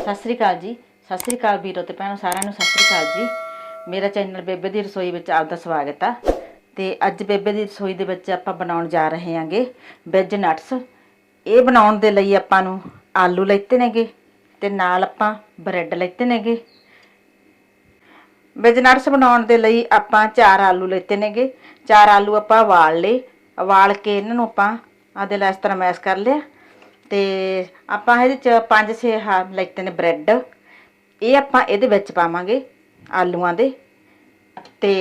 ਸਤਿ ਸ੍ਰੀ ਅਕਾਲ ਜੀ, ਸਤਿ ਸ੍ਰੀ ਅਕਾਲ ਵੀਰੋ ਤੇ ਭੈਣੋ ਸਾਰਿਆਂ ਨੂੰ, ਸਤਿ ਸ੍ਰੀ ਅਕਾਲ ਜੀ। ਮੇਰਾ ਚੈਨਲ ਬੇਬੇ ਦੀ ਰਸੋਈ ਵਿੱਚ ਆਪ ਦਾ ਸਵਾਗਤ ਆ। ਤੇ ਅੱਜ ਬੇਬੇ ਦੀ ਰਸੋਈ ਦੇ ਵਿੱਚ ਆਪਾਂ ਬਣਾਉਣ ਜਾ ਰਹੇ ਹਾਂਗੇ ਵੈਜ ਨਟਸ ਇਹ ਬਣਾਉਣ ਦੇ ਲਈ ਆਪਾਂ ਨੂੰ ਆਲੂ ਲੈਤੇ ਨੇਗੇ ਤੇ ਨਾਲ ਆਪਾਂ ਬ੍ਰੈਡ ਲੈਤੇ ਨੇਗੇ। ਵੈਜ ਨਟਸ ਬਣਾਉਣ ਦੇ ਲਈ ਆਪਾਂ ਚਾਰ ਆਲੂ ਲੈਤੇ ਨੇਗੇ। ਚਾਰ ਆਲੂ ਆਪਾਂ ਉਬਾਲ ਲਏ। ਉਬਾਲ ਕੇ ਇਹਨਾਂ ਨੂੰ ਆਪਾਂ ਆਦੇ ਲਈ ਇਸ ਤਰ੍ਹਾਂ ਮੈਸ਼ ਕਰ ਲਿਆ। ਤੇ ਆਪਾਂ ਇਹਦੇ ਚ ਪੰਜ ਛੇ ਹਾ ਲੈਤੇ ਨੇ ਬ੍ਰੈਡ ਇਹ ਆਪਾਂ ਇਹਦੇ ਵਿੱਚ ਪਾਵਾਂਗੇ ਆਲੂਆਂ ਦੇ। ਤੇ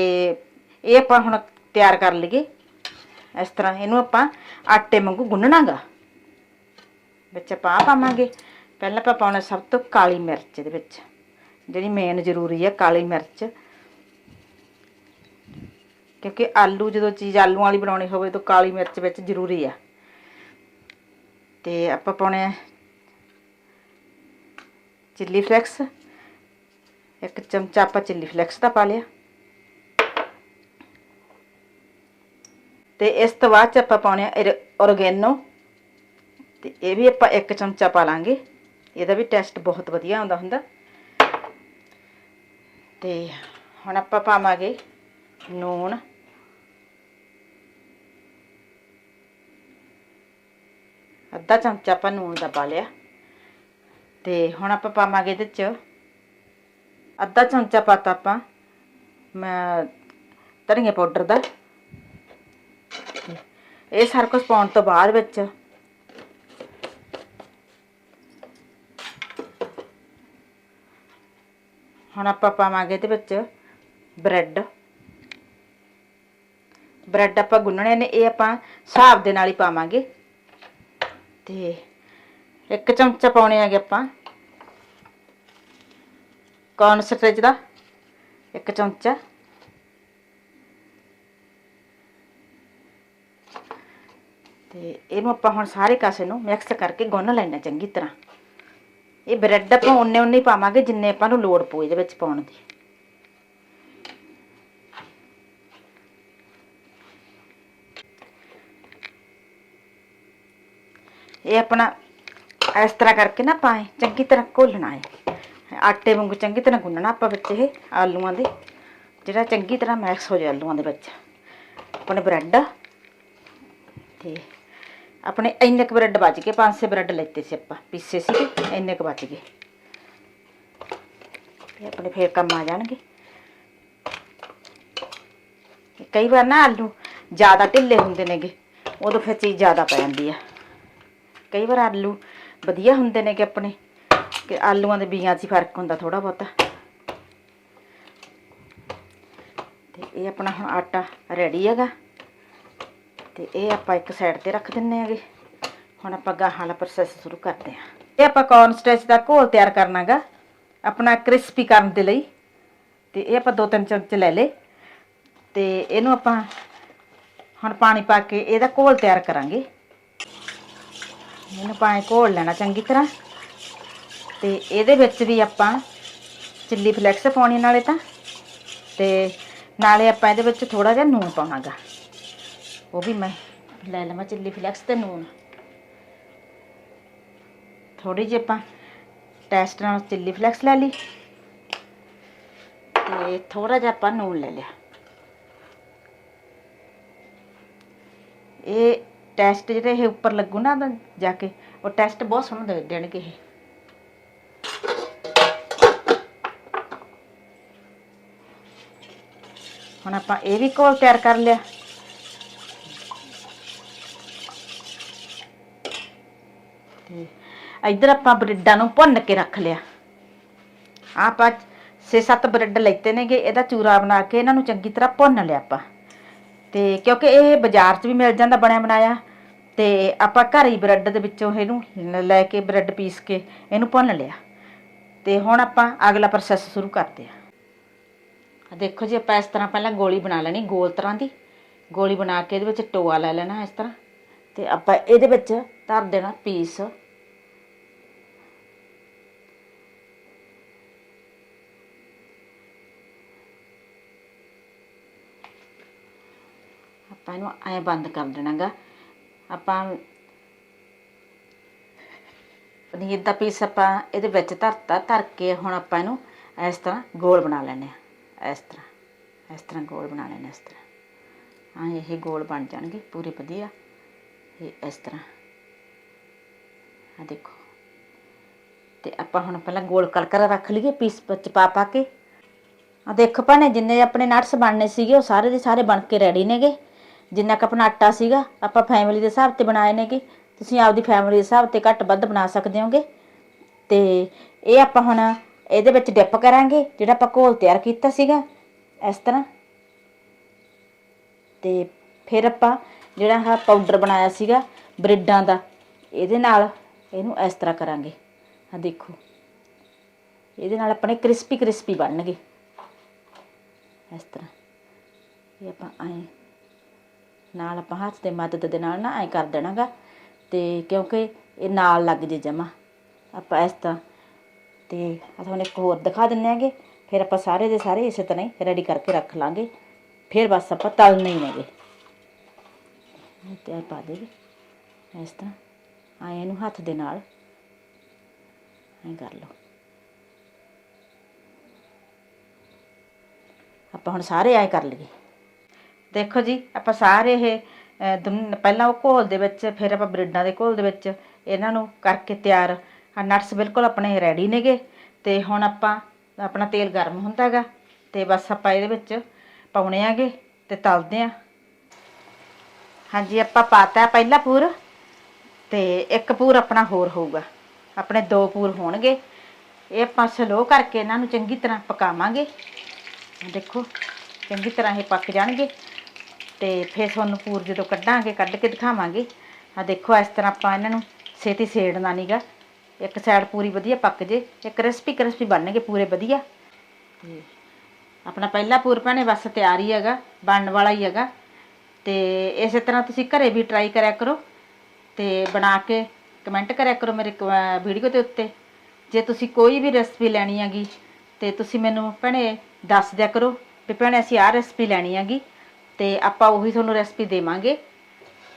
ਇਹ ਆਪਾਂ ਹੁਣ ਤਿਆਰ ਕਰ ਲਈਏ। ਇਸ ਤਰ੍ਹਾਂ ਇਹਨੂੰ ਆਪਾਂ ਆਟੇ ਵਾਂਗੂ ਗੁੰਨਣਾਗਾ। ਵਿੱਚ ਆਪਾਂ ਆਹ ਪਾਵਾਂਗੇ। ਪਹਿਲਾਂ ਆਪਾਂ ਪਾਉਣਾ ਸਭ ਤੋਂ ਕਾਲੀ ਮਿਰਚ ਦੇ ਵਿੱਚ। ਜਿਹੜੀ ਮੇਨ ਜ਼ਰੂਰੀ ਹੈ ਕਾਲੀ ਮਿਰਚ। ਕਿਉਂਕਿ ਆਲੂ ਜਦੋਂ ਚੀਜ਼ ਆਲੂਆਂ ਵਾਲੀ ਬਣਾਉਣੀ ਹੋਵੇ ਤਾਂ ਕਾਲੀ ਮਿਰਚ ਵਿੱਚ ਜ਼ਰੂਰੀ ਆ। ਤੇ ਆਪਾਂ ਪਾਉਣੇ ਆ ਚਿੱਲੀ ਫਲੈਕਸ ਇੱਕ ਚਮਚਾ ਆਪਾਂ ਚਿੱਲੀ ਫਲੈਕਸ ਦਾ ਪਾ ਲਿਆ। ਤੇ ਇਸ ਤੋਂ ਬਾਅਦ ਚ ਆਪਾਂ ਪਾਉਣੇ ਆ ਔਰਗੈਨੋ ਤੇ ਇਹ ਵੀ ਆਪਾਂ ਇੱਕ ਚਮਚਾ ਪਾ ਲਾਂਗੇ। ਇਹਦਾ ਵੀ ਟੇਸਟ ਬਹੁਤ ਵਧੀਆ ਆਉਂਦਾ ਹੁੰਦਾ। ਤੇ ਹੁਣ ਆਪਾਂ ਪਾਵਾਂਗੇ ਨੂਣ। ਅੱਧਾ ਚਮਚਾ ਆਪਾਂ ਨੂਣ ਦਾ ਪਾ ਲਿਆ। ਤੇ ਹੁਣ ਆਪਾਂ ਪਾਵਾਂਗੇ ਇਹਦੇ ਚ ਅੱਧਾ ਚਮਚਾ ਪਾਤਾ ਆਪਾਂ, ਮੈਂ ਧਨੀਆ ਪਾਊਡਰ ਦਾ। ਇਹ ਸਾਰਾ ਕੁਝ ਪਾਉਣ ਤੋਂ ਬਾਅਦ ਵਿੱਚ ਹੁਣ ਆਪਾਂ ਪਾਵਾਂਗੇ ਇਹਦੇ ਵਿੱਚ ਬ੍ਰੈਡ। ਬ੍ਰੈਡ ਆਪਾਂ ਗੁੰਨਣੇ ਨੇ, ਇਹ ਆਪਾਂ ਹਿਸਾਬ ਦੇ ਨਾਲ ਹੀ ਪਾਵਾਂਗੇ। ਤੇ ਇੱਕ ਚਮਚਾ ਪਾਉਣੇ ਹੈਗੇ ਆਪਾਂ। ਕੌਰਨ ਸਟਰੇਚ ਦਾ ਇੱਕ ਚਮਚਾ। ਤੇ ਇਹਨੂੰ ਆਪਾਂ ਹੁਣ ਸਾਰੇ ਕਾਸੇ ਨੂੰ ਮਿਕਸ ਕਰਕੇ ਗੁੰਨ ਲੈਣਾ ਚੰਗੀ ਤਰ੍ਹਾਂ। ਇਹ ਬ੍ਰੈਡ ਆਪਾਂ ਉਨੇ ਉਹਨੇ ਹੀ ਪਾਵਾਂਗੇ ਜਿੰਨੇ ਆਪਾਂ ਨੂੰ ਲੋੜ ਪਊ ਇਹਦੇ ਵਿੱਚ ਪਾਉਣ ਦੀ। ਇਹ ਆਪਣਾ ਇਸ ਤਰ੍ਹਾਂ ਕਰਕੇ ਨਾ ਪਾਏ ਚੰਗੀ ਤਰ੍ਹਾਂ ਘੋਲਣਾ ਹੈ। ਆਟੇ ਵਾਂਗੂ ਚੰਗੀ ਤਰ੍ਹਾਂ ਗੁੰਨਣਾ ਆਪਾਂ ਵਿੱਚ ਇਹ ਆਲੂਆਂ ਦੇ, ਜਿਹੜਾ ਚੰਗੀ ਤਰ੍ਹਾਂ ਮਿਕਸ ਹੋ ਜਾਏ ਆਲੂਆਂ ਦੇ ਵਿੱਚ। ਆਪਣੇ ਬ੍ਰੈਡ ਤੇ ਆਪਣੇ ਇੰਨੇ ਕੁ ਬ੍ਰੈਡ ਬਚ ਗਏ, ਪੰਜ ਛੇ ਬ੍ਰੈਡ ਲੈਤੇ ਸੀ ਆਪਾਂ, ਪੀਸੇ ਸੀ ਇੰਨੇ ਕੁ ਬਚ ਗਏ। ਇਹ ਆਪਣੇ ਫੇਰ ਕੰਮ ਆ ਜਾਣਗੇ। ਕਈ ਵਾਰ ਨਾ ਆਲੂ ਜ਼ਿਆਦਾ ਢਿੱਲੇ ਹੁੰਦੇ ਨੇਗੇ, ਉਦੋਂ ਫਿਰ ਚੀਜ਼ ਜ਼ਿਆਦਾ ਪੈ ਜਾਂਦੀ ਆ। ਕਈ ਵਾਰ ਆਲੂ ਵਧੀਆ ਹੁੰਦੇ ਨੇ ਕਿ ਆਪਣੇ, ਕਿ ਆਲੂਆਂ ਦੇ ਬੀਆਂ 'ਚ ਹੀ ਫ਼ਰਕ ਹੁੰਦਾ ਥੋੜਾ ਬਹੁਤਾ। ਤੇ ਇਹ ਆਪਣਾ ਹੁਣ ਆਟਾ ਰੈਡੀ ਹੈਗਾ। ਤੇ ਇਹ ਆਪਾਂ ਇੱਕ ਸਾਈਡ ਤੇ ਰੱਖ ਦਿੰਨੇ ਆਗੇ ਹੁਣ ਆਪਾਂ ਗਾਹਾਂ ਵਾਲਾ ਪ੍ਰੋਸੈਸ ਸ਼ੁਰੂ ਕਰਦੇ ਹਾਂ। ਇਹ ਆਪਾਂ ਕੌਰਨ ਸਟੈਚ ਦਾ ਘੋਲ ਤਿਆਰ ਕਰਨਾਗਾ, ਆਪਣਾ ਕ੍ਰਿਸਪੀ ਕਰਨ ਦੇ ਲਈ। ਤੇ ਇਹ ਆਪਾਂ ਦੋ ਤਿੰਨ ਚਮਚ ਲੈ ਲੇ ਤੇ ਇਹਨੂੰ ਆਪਾਂ ਹੁਣ ਪਾਣੀ ਪਾ ਕੇ ਇਹਦਾ ਘੋਲ ਤਿਆਰ ਕਰਾਂਗੇ। ਇਹਨੂੰ ਪਾਣੀ ਘੋਲ ਲੈਣਾ ਚੰਗੀ ਤਰ੍ਹਾਂ। ਤੇ ਇਹਦੇ ਵਿੱਚ ਵੀ ਆਪਾਂ ਚਿੱਲੀ ਫਲੈਕਸ ਪਾਉਣੀ ਨਾਲੇ ਤਾਂ। ਤੇ ਨਾਲੇ ਆਪਾਂ ਇਹਦੇ ਵਿੱਚ ਥੋੜਾ ਜਿਹਾ ਨੂਣ ਪਾਉਣਾਗਾ। ਉਹ ਵੀ ਮੈਂ ਲੈ ਲਵਾਂ ਚਿੱਲੀ ਫਲੈਕਸ ਤੇ ਨੂਣ। ਥੋੜੀ ਜਿਹੀ ਆਪਾਂ ਟੈਸਟ ਨਾਲ ਚਿੱਲੀ ਫਲੈਕਸ ਲੈ ਲਈ। ਤੇ ਥੋੜਾ ਜਿਹਾ ਆਪਾਂ ਨੂਣ ਲੈ ਲਿਆ। ਇਹ ਟੈਸਟ ਜਿਹੜੇ ਇਹ ਉੱਪਰ ਲੱਗੂ ਨਾ ਤਾਂ ਜਾ ਕੇ, ਉਹ ਟੈਸਟ ਬਹੁਤ ਸੋਹਣਾ ਦੇ ਦੇਣਗੇ ਇਹ। ਹੁਣ ਆਪਾਂ ਇਹ ਵੀ ਘੋਲ ਤਿਆਰ ਕਰ ਲਿਆ। ਤੇ ਇੱਧਰ ਆਪਾਂ ਬ੍ਰੈਡਾਂ ਨੂੰ ਭੁੰਨ ਕੇ ਰੱਖ ਲਿਆ। ਆਪਾਂ 6-7 ਬ੍ਰੈਡ ਲੈਤੇ ਨੇਗੇ, ਇਹਦਾ ਚੂਰਾ ਬਣਾ ਕੇ ਇਹਨਾਂ ਨੂੰ ਚੰਗੀ ਤਰ੍ਹਾਂ ਭੁੰਨ ਲਿਆ ਆਪਾਂ। ਤੇ ਕਿਉਂਕਿ ਇਹ ਬਾਜ਼ਾਰ 'ਚ ਵੀ ਮਿਲ ਜਾਂਦਾ ਬਣਿਆ ਬਣਾਇਆ ਤੇ ਆਪਾਂ ਘਰ ਹੀ ਬ੍ਰੈਡ ਦੇ ਵਿੱਚੋਂ ਇਹਨੂੰ ਲੈ ਕੇ ਬ੍ਰੈਡ ਪੀਸ ਕੇ ਇਹਨੂੰ ਭੁੰਨ ਲਿਆ। ਤੇ ਹੁਣ ਆਪਾਂ ਅਗਲਾ ਪ੍ਰੋਸੈਸ ਸ਼ੁਰੂ ਕਰਦੇ ਆ ਆ ਦੇਖੋ ਜੀ, ਆਪਾਂ ਇਸ ਤਰ੍ਹਾਂ ਪਹਿਲਾਂ ਗੋਲੀ ਬਣਾ ਲੈਣੀ, ਗੋਲ ਤਰ੍ਹਾਂ ਦੀ। ਗੋਲੀ ਬਣਾ ਕੇ ਇਹਦੇ ਵਿੱਚ ਟੋਆ ਲੈ ਲੈਣਾ ਇਸ ਤਰ੍ਹਾਂ। ਤੇ ਆਪਾਂ ਇਹਦੇ ਵਿੱਚ ਧਰ ਦੇਣਾ ਪੀਸ। ਆਪਾਂ ਇਹਨੂੰ ਐ ਬੰਦ ਕਰ ਦੇਣਾਗਾ। ਆਪਾਂ ਪਨੀਰ ਦਾ ਪੀਸ ਆਪਾਂ ਇਹਦੇ ਵਿੱਚ ਧਰਤਾ, ਧਰ ਕੇ ਹੁਣ ਆਪਾਂ ਇਹਨੂੰ ਇਸ ਤਰ੍ਹਾਂ ਗੋਲ ਬਣਾ ਲੈਣੇ ਆ ਇਸ ਤਰ੍ਹਾਂ ਇਸ ਤਰ੍ਹਾਂ ਗੋਲ ਬਣਾ ਲੈਣੇ ਇਸ ਤਰ੍ਹਾਂ। ਹਾਂ, ਇਹ ਗੋਲ ਬਣ ਜਾਣਗੇ, ਪੂਰੇ ਵਧੀਆ। ਇਹ ਇਸ ਤਰ੍ਹਾਂ। ਆ ਦੇਖੋ। ਤੇ ਆਪਾਂ ਹੁਣ ਪਹਿਲਾਂ ਗੋਲ ਕਰ ਰੱਖ ਲਈਏ ਪੀਸ ਵਿੱਚ ਪਾ ਪਾ ਕੇ। ਆ ਦੇਖੋ ਭਾਣੇ, ਜਿੰਨੇ ਆਪਣੇ ਨਟਸ ਬਣਨੇ ਸੀਗੇ, ਉਹ ਸਾਰੇ ਦੇ ਸਾਰੇ ਬਣ ਕੇ ਰੈਡੀ ਨੇਗੇ। ਜਿੰਨਾ ਕੁ ਆਪਣਾ ਆਟਾ ਸੀਗਾ, ਆਪਾਂ ਫੈਮਿਲੀ ਦੇ ਹਿਸਾਬ ਤੇ ਬਣਾਏ ਨੇਗੇ। ਤੁਸੀਂ ਆਪਦੀ ਫੈਮਿਲੀ ਦੇ ਹਿਸਾਬ ਤੇ ਘੱਟ ਵੱਧ ਬਣਾ ਸਕਦੇ ਹੋਗੇ। ਤੇ ਇਹ ਆਪਾਂ ਹੁਣ ਇਹਦੇ ਵਿੱਚ ਡਿਪ ਕਰਾਂਗੇ, ਜਿਹੜਾ ਆਪਾਂ ਘੋਲ ਤਿਆਰ ਕੀਤਾ ਸੀਗਾ, ਇਸ ਤਰ੍ਹਾਂ। ਤੇ ਫਿਰ ਆਪਾਂ ਜਿਹੜਾ ਆਹ ਪਾਊਡਰ ਬਣਾਇਆ ਸੀਗਾ, ਬ੍ਰੈਡਾਂ ਦਾ, ਇਹਦੇ ਨਾਲ ਇਹਨੂੰ ਇਸ ਤਰ੍ਹਾਂ ਕਰਾਂਗੇ। ਆ ਦੇਖੋ। ਇਹਦੇ ਨਾਲ ਆਪਣੇ ਕ੍ਰਿਸਪੀ ਕ੍ਰਿਸਪੀ ਬਣਨਗੇ। ਇਸ ਤਰ੍ਹਾਂ। ਇਹ ਆਪਾਂ ਐਂ ਨਾਲ ਆਪਾਂ ਹੱਥ ਦੇ ਮਦਦ ਦੇ ਨਾਲ ਨਾ ਐਂ ਕਰ ਦੇਣਾਗਾ। ਤੇ ਕਿਉਂਕਿ ਇਹ ਨਾਲ ਲੱਗ ਜੇ ਜਮਾ। ਆਪਾਂ ਇਸ ਤਰ੍ਹਾਂ ਤੇ ਆ ਤੁਹਾਨੂੰ ਇੱਕ ਹੋਰ ਦਿਖਾ ਦਿੰਨੇ ਆਂਗੇ। ਫਿਰ ਆਪਾਂ ਸਾਰੇ ਦੇ ਸਾਰੇ ਇਸੇ ਤਰ੍ਹਾਂ ਹੀ ਰੈਡੀ ਕਰਕੇ ਰੱਖ ਲਾਂਗੇ। ਫਿਰ ਬਸ ਆਪਾਂ ਤਲਨੇ ਹੀ ਨੇਗੇ। ਤੇ ਆਹ ਪਾ ਦੇਗੇ ਇਸ ਤਰ੍ਹਾਂ ਆਏ ਇਹਨੂੰ ਹੱਥ ਦੇ ਨਾਲ। ਐਂ ਕਰ ਲਓ। ਆਪਾਂ ਹੁਣ ਸਾਰੇ ਐਂ ਕਰ ਲਈਏ। ਦੇਖੋ ਜੀ ਆਪਾਂ ਸਾਰੇ ਇਹ ਅਹ, ਪਹਿਲਾਂ ਉਹ ਘੋਲ ਦੇ ਵਿੱਚ ਫਿਰ ਆਪਾਂ ਬ੍ਰੈਡਾਂ ਦੇ ਘੋਲ ਦੇ ਵਿੱਚ ਇਹਨਾਂ ਨੂੰ ਕਰਕੇ ਤਿਆਰ। ਆ ਨਟਸ ਬਿਲਕੁਲ ਆਪਣੇ ਰੈਡੀ ਨੇਗੇ ਤੇ ਹੁਣ ਆਪਾਂ ਆਪਣਾ ਤੇਲ ਗਰਮ ਹੁੰਦਾ ਹੈਗਾ ਤੇ ਬਸ ਆਪਾਂ ਇਹਦੇ ਵਿੱਚ ਪਾਉਣੇ ਆਗੇ ਤੇ ਤਲਦੇ ਆ। ਹਾਂਜੀ ਆਪਾਂ ਪਾਤਾ ਪਹਿਲਾ ਪੂਰ ਤੇ ਇੱਕ ਪੂਰ ਆਪਣਾ ਹੋਰ ਹੋਊਗਾ। ਆਪਣੇ ਦੋ ਪੂਰ ਹੋਣਗੇ। ਇਹ ਆਪਾਂ ਸਲੋ ਕਰਕੇ ਇਹਨਾਂ ਨੂੰ ਚੰਗੀ ਤਰ੍ਹਾਂ ਪਕਾਵਾਂਗੇ। ਦੇਖੋ ਚੰਗੀ ਤਰ੍ਹਾਂ ਇਹ ਪੱਕ ਜਾਣਗੇ। ਤੇ ਫਿਰ ਤੁਹਾਨੂੰ ਪੂਰ ਜਦੋਂ ਕੱਢਾਂਗੇ, ਕੱਢ ਕੇ ਦਿਖਾਵਾਂਗੇ। ਆ ਦੇਖੋ, ਇਸ ਤਰ੍ਹਾਂ ਆਪਾਂ ਇਹਨਾਂ ਨੂੰ ਛੇਤੀ ਸੇੜਨਾ ਨਹੀਂਗਾ ਇੱਕ ਸਾਈਡ ਪੂਰੀ ਵਧੀਆ ਪੱਕ ਜੇ ਤੇ ਕ੍ਰਿਸਪੀ ਕ੍ਰਿਸਪੀ ਬਣਨਗੇ ਪੂਰੇ ਵਧੀਆ। ਤੇ ਆਪਣਾ ਪਹਿਲਾ ਪੂਰ ਭੈਣੇ ਬਸ ਤਿਆਰ ਹੀ ਹੈਗਾ, ਬਣਨ ਵਾਲਾ ਹੀ ਹੈਗਾ। ਤੇ ਇਸੇ ਤਰ੍ਹਾਂ ਤੁਸੀਂ ਘਰੇ ਵੀ ਟਰਾਈ ਕਰਿਆ ਕਰੋ ਤੇ ਬਣਾ ਕੇ ਕਮੈਂਟ ਕਰਿਆ ਕਰੋ ਮੇਰੇ ਵੀਡੀਓ ਦੇ ਉੱਤੇ। ਜੇ ਤੁਸੀਂ ਕੋਈ ਵੀ ਰੈਸਪੀ ਲੈਣੀ ਹੈਗੀ ਤੇ ਤੁਸੀਂ ਮੈਨੂੰ ਭੈਣੇ ਦੱਸ ਦਿਆ ਕਰੋ ਵੀ ਭੈਣੇ ਅਸੀਂ ਆਹ ਰੈਸਪੀ ਲੈਣੀ ਹੈਗੀ। ਤੇ ਆਪਾਂ ਉਹੀ ਤੁਹਾਨੂੰ ਰੈਸਪੀ ਦੇਵਾਂਗੇ।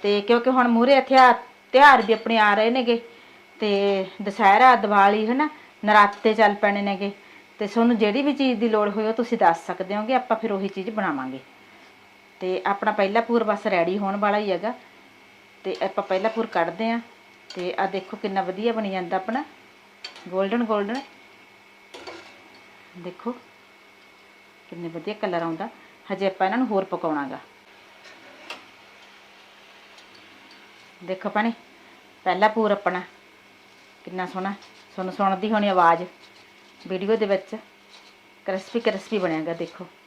ਤੇ ਕਿਉਂਕਿ ਹੁਣ ਮੂਰੇ ਹਥਿਆਰ ਤਿਉਹਾਰ ਵੀ ਆਪਣੇ ਆ ਰਹੇ ਨੇਗੇ। ਤੇ ਦੁਸਹਿਰਾ, ਦੀਵਾਲੀ, ਹਨਾ, ਨਰਾਤੇ ਚੱਲ ਪੈਣੇ ਨੇਗੇ। ਤੇ ਤੁਹਾਨੂੰ ਜਿਹੜੀ ਵੀ ਚੀਜ਼ ਦੀ ਲੋੜ ਹੋਵੇ ਉਹ ਤੁਸੀਂ ਦੱਸ ਸਕਦੇ ਹੋਗੇ, ਆਪਾਂ ਫਿਰ ਉਹੀ ਚੀਜ਼ ਬਣਾਵਾਂਗੇ। ਤੇ ਆਪਣਾ ਪਹਿਲਾ ਪੂਰ ਬਸ ਰੈਡੀ ਹੋਣ ਵਾਲਾ ਹੀ ਹੈਗਾ। ਤੇ ਆਪਾਂ ਪਹਿਲਾ ਪੂਰ ਕੱਢਦੇ ਆਂ। ਤੇ ਆ ਦੇਖੋ ਕਿੰਨਾ ਵਧੀਆ ਬਣੀ ਜਾਂਦਾ ਆਪਣਾ। 골ਡਨ 골ਡਨ ਦੇਖੋ, ਕਿੰਨੇ ਵਧੀਆ ਕਲਰ ਆਉਂਦਾ। ਹਜੇ ਆਪਾਂ ਇਹਨਾਂ ਨੂੰ ਹੋਰ ਪਕਾਉਣਾਗਾ। ਦੇਖੋ ਭੈਣੇ, ਪਹਿਲਾ ਪੂਰ ਆਪਣਾ। ਕਿੰਨਾ ਸੋਹਣਾ, ਤੁਹਾਨੂੰ ਸੁਣਦੀ ਹੋਣੀ ਆਵਾਜ਼। ਵੀਡੀਓ ਦੇ ਵਿੱਚ ਕ੍ਰਿਸਪੀ ਕ੍ਰਿਸਪੀ ਬਣਿਆਗਾ, ਦੇਖੋ। ਦੇਖੋ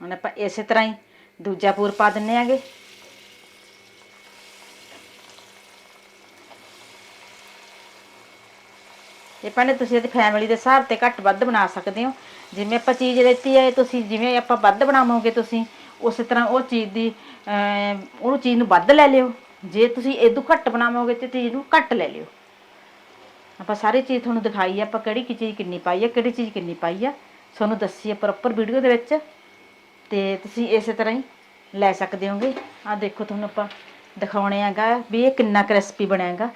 ਹੁਣ ਆਪਾਂ ਇਸੇ ਤਰ੍ਹਾਂ ਹੀ ਦੂਜਾ ਪੂਰ ਪਾ ਦਿੰਨੇ ਆਗੇ। ਇਹ ਭਾਵੇਂ ਤੁਸੀਂ ਇਹਦੀ ਫੈਮਿਲੀ ਦੇ ਹਿਸਾਬ ਤੇ ਘੱਟ ਵੱਧ ਬਣਾ ਸਕਦੇ ਹੋ। ਜਿਵੇਂ ਆਪਾਂ ਚੀਜ਼ ਲੈਤੀ ਹੈ ਤੁਸੀਂ ਜਿਵੇਂ ਆਪਾਂ ਵੱਧ ਬਣਾਵੋਗੇ ਤੁਸੀਂ ਉਸੇ ਤਰ੍ਹਾਂ ਉਹ ਚੀਜ਼ ਦੀ ਅਮ, ਉਹ ਚੀਜ਼ ਨੂੰ ਵੱਧ ਲੈ ਲਿਓ। ਜੇ ਤੁਸੀਂ ਇਦੋਂ ਘੱਟ ਬਣਾਵੋਗੇ ਤੇ ਚੀਜ਼ ਨੂੰ ਘੱਟ ਲੈ ਲਿਓ। ਆਪਾਂ ਸਾਰੀ ਚੀਜ਼ ਤੁਹਾਨੂੰ ਦਿਖਾਈ ਹੈ ਆਪਾਂ ਕਿਹੜੀ ਕੀ ਚੀਜ਼ ਕਿੰਨੀ ਪਾਈ ਹੈ ਕਿਹੜੀ ਚੀਜ਼ ਕਿੰਨੀ ਪਾਈ ਆ ਤੁਹਾਨੂੰ ਦੱਸੀ ਹੈ ਪ੍ਰੋਪਰ ਵੀਡੀਓ ਦੇ ਵਿੱਚ। ਤੇ ਤੁਸੀਂ ਇਸੇ ਤਰ੍ਹਾਂ ਹੀ ਲੈ ਸਕਦੇ ਹੋਗੇ। ਆ ਦੇਖੋ ਤੁਹਾਨੂੰ ਆਪਾਂ ਦਿਖਾਉਣੇ ਹੈਗਾ ਵੀ ਇਹ ਕਿੰਨਾ ਕ੍ਰਿਸਪੀ ਬਣਿਆਗਾ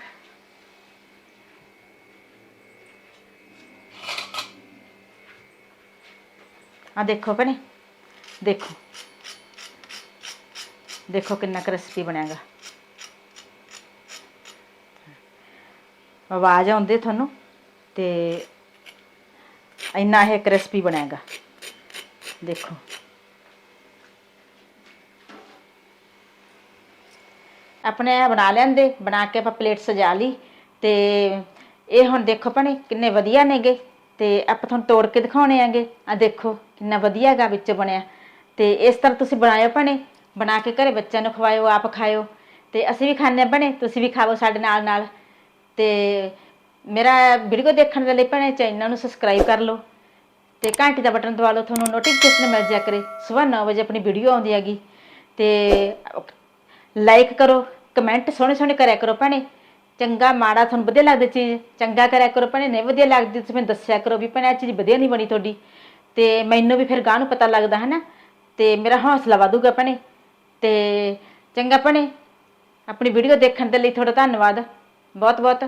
ਆ ਦੇਖੋ ਭੈਣੇ, ਦੇਖੋ। ਦੇਖੋ ਕਿੰਨਾ ਕ੍ਰਿਸਪੀ ਬਣਿਆਗਾ ਆਵਾਜ਼ ਆਉਂਦੀ ਤੁਹਾਨੂੰ ਤੇ ਇੰਨਾ ਇਹ ਕ੍ਰਿਸਪੀ ਬਣੇਗਾ ਦੇਖੋ। ਆਪਣੇ ਆ ਬਣਾ ਲੈਂਦੇ ਬਣਾ ਕੇ ਆਪਾਂ ਪਲੇਟ ਸਜਾ ਲਈ ਤੇ ਇਹ ਹੁਣ ਦੇਖੋ ਭਣੇ ਕਿੰਨੇ ਵਧੀਆ ਨੇਗੇ ਤੇ ਆਪਾਂ ਤੁਹਾਨੂੰ ਤੋੜ ਕੇ ਦਿਖਾਉਣੇ ਆਂਗੇ। ਆ ਦੇਖੋ ਕਿੰਨਾ ਵਧੀਆ ਹੈਗਾ ਵਿੱਚ ਬਣਿਆ। ਤੇ ਇਸ ਤਰ੍ਹਾਂ ਤੁਸੀਂ ਬਣਾਇਓ ਭਣੇ, ਬਣਾ ਕੇ ਘਰੇ ਬੱਚਿਆਂ ਨੂੰ ਖਵਾਇਓ, ਆਪ ਖਾਇਓ। ਤੇ ਅਸੀਂ ਵੀ ਖਾਣੇ ਭਣੇ, ਤੁਸੀਂ ਵੀ ਖਾਓ ਸਾਡੇ ਨਾਲ ਨਾਲ। ਤੇ ਮੇਰਾ ਵੀਡੀਓ ਦੇਖਣ ਦੇ ਲਈ ਭੈਣੇ ਚੈਨਲ ਨੂੰ ਸਬਸਕ੍ਰਾਈਬ ਕਰ ਲਓ। ਤੇ ਘੰਟੀ ਦਾ ਬਟਨ ਦਬਾ ਲਓ, ਤੁਹਾਨੂੰ ਨੋਟੀਫਿਕੇਸ਼ਨ ਮਿਲ ਜਾ ਕਰੇ। ਸਵੇਰ 9 ਵਜੇ ਆਪਣੀ ਵੀਡੀਓ ਆਉਂਦੀ ਹੈਗੀ। ਤੇ ਲਾਈਕ ਕਰੋ, ਕਮੈਂਟ ਸੋਹਣੇ ਸੋਹਣੇ ਕਰਿਆ ਕਰੋ ਭੈਣੇ। ਚੰਗਾ, ਮਾੜਾ ਤੁਹਾਨੂੰ ਵਧੀਆ ਲੱਗਦੀ ਚੀਜ਼, ਚੰਗਾ ਕਰਿਆ ਕਰੋ ਭੈਣੇ, ਨਹੀਂ ਵਧੀਆ ਲੱਗਦੀ ਤੁਸੀਂ ਮੈਨੂੰ ਦੱਸਿਆ ਕਰੋ ਵੀ ਭੈਣੇ ਇਹ ਚੀਜ਼ ਵਧੀਆ ਨਹੀਂ ਬਣੀ ਤੁਹਾਡੀ। ਤੇ ਮੈਨੂੰ ਵੀ ਫਿਰ ਗਾਹ ਨੂੰ ਪਤਾ ਲੱਗਦਾ ਹੈ ਨਾ ਤੇ ਮੇਰਾ ਹੌਸਲਾ ਵਧੂਗਾ ਭੈਣੇ। ਤੇ ਚੰਗਾ ਭੈਣੇ, ਆਪਣੀ ਵੀਡੀਓ ਦੇਖਣ ਦੇ ਲਈ ਤੁਹਾਡਾ ਧੰਨਵਾਦ ਬਹੁਤ ਬਹੁਤ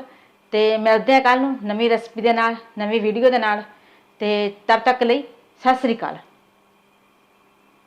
ਤੇ ਮਿਲਦੇ ਆ ਕੱਲ ਨੂੰ ਨਵੀਂ ਰੈਸਪੀ ਦੇ ਨਾਲ, ਨਵੀਂ ਵੀਡੀਓ ਦੇ ਨਾਲ। ਤੇ ਤਦ ਤੱਕ ਲਈ ਸਤਿ ਸ੍ਰੀ ਅਕਾਲ।